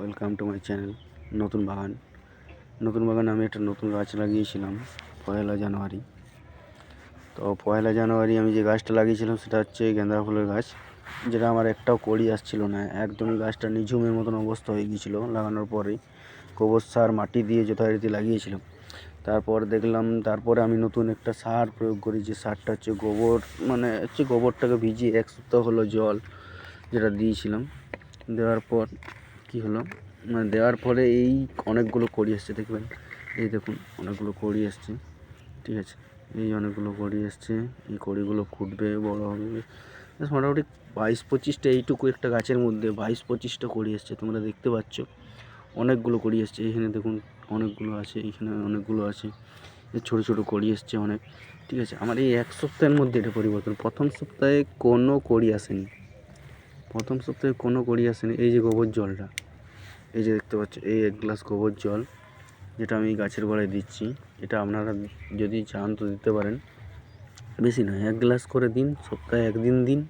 Welcome to my channel নতুন বাগান। নতুন বাগানে আমি একটা নতুন গাছ লাগিয়েছিলাম পয়লা জানুয়ারি। তো পয়লা জানুয়ারি আমি যে গাছটা লাগিয়েছিলাম সেটা হচ্ছে গেঁদা ফুলের গাছ, যেটা আমার একটাও কড়ি আসছিল না, একদমই গাছটা নিঝুমের মতন অবস্থা হয়ে গিয়েছিল লাগানোর পরে। গোবর সার, মাটি দিয়ে যথারীতি লাগিয়েছিলাম। তারপর দেখলাম, তারপরে আমি নতুন একটা সার প্রয়োগ করি, যে সারটা হচ্ছে গোবর মানে হচ্ছে গোবরটাকে ভিজিয়ে এক সপ্তাহ হলো জল যেটা দিয়েছিলাম। দেওয়ার পর কি হলো? মানে দেওয়ার পরে এই অনেকগুলো কড়ি এসছে, দেখবেন? এই দেখুন, অনেকগুলো কড়ি এসছে, ঠিক আছে? এই অনেকগুলো কড়ি এসছে, এই কড়িগুলো ফুটবে বড় হবে। মোটামুটি বাইশ পঁচিশটা, এইটুকু একটা গাছের মধ্যে বাইশ পঁচিশটা কড়ি এসছে, তোমরা দেখতে পাচ্ছ। অনেকগুলো কড়ি এসছে, এখানে দেখুন অনেকগুলো আছে, এখানে অনেকগুলো আছে। ছোটো ছোটো কড়ি এসছে অনেক, ঠিক আছে? আমার এই এক সপ্তাহের মধ্যে এটা পরিবর্তন, প্রথম সপ্তাহে কোনো কড়ি আসেনি। প্রথম সপ্তাহে কোনো কড়ি আসেনি, এই যে গোবর জলটা। এই যে দেখতে পাচ্ছ, এই এক গ্লাস গোবর জল যেটা আমি গাছের গোড়ায় দিচ্ছি, এটা আপনারা যদি চান তো দিতে পারেন। বেশি নয়, এক গ্লাস করে দিন, সপ্তাহে একদিন দিন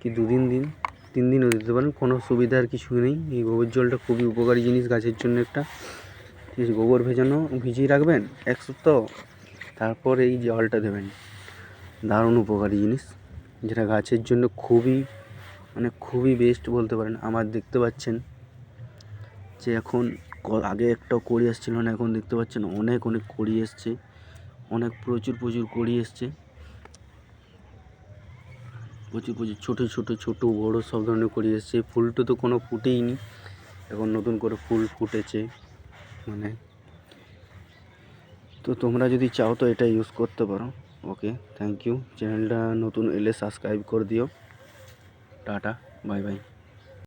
কি দুদিন দিন, তিন দিনও দিতে পারেন, কোনো সুবিধার কিছু নেই। এই গোবর জলটা খুবই উপকারী জিনিস গাছের জন্য একটা। ঠিক আছে গোবর ভেজানো, ভিজিয়ে রাখবেন এক সপ্তাহ, তারপর এই জলটা দেবেন। দারুণ উপকারী জিনিস, যেটা গাছের জন্য খুবই মানে খুবই বেস্ট বলতে পারেন। আমার দেখতে পাচ্ছেন যে এখন। আগে একটাও কড়ি আসছিল না, এখন দেখতে পাচ্ছেন অনেক অনেক কড়ি এসছে। অনেক প্রচুর প্রচুর কড়ি এসছে। প্রচুর প্রচুর, ছোটো ছোটো ছোটো, বড়ো সব ধরনের কড়ি এসছে। ফুলটা তো কোনো ফুটেই নি এখন নতুন করে ফুল ফুটেছে। মানে তো তোমরা যদি চাও তো এটা ইউজ করতে পারো। ওকে থ্যাংক ইউ চ্যানেলটা নতুন এলে সাবস্ক্রাইব করে দিও। Tata bye bye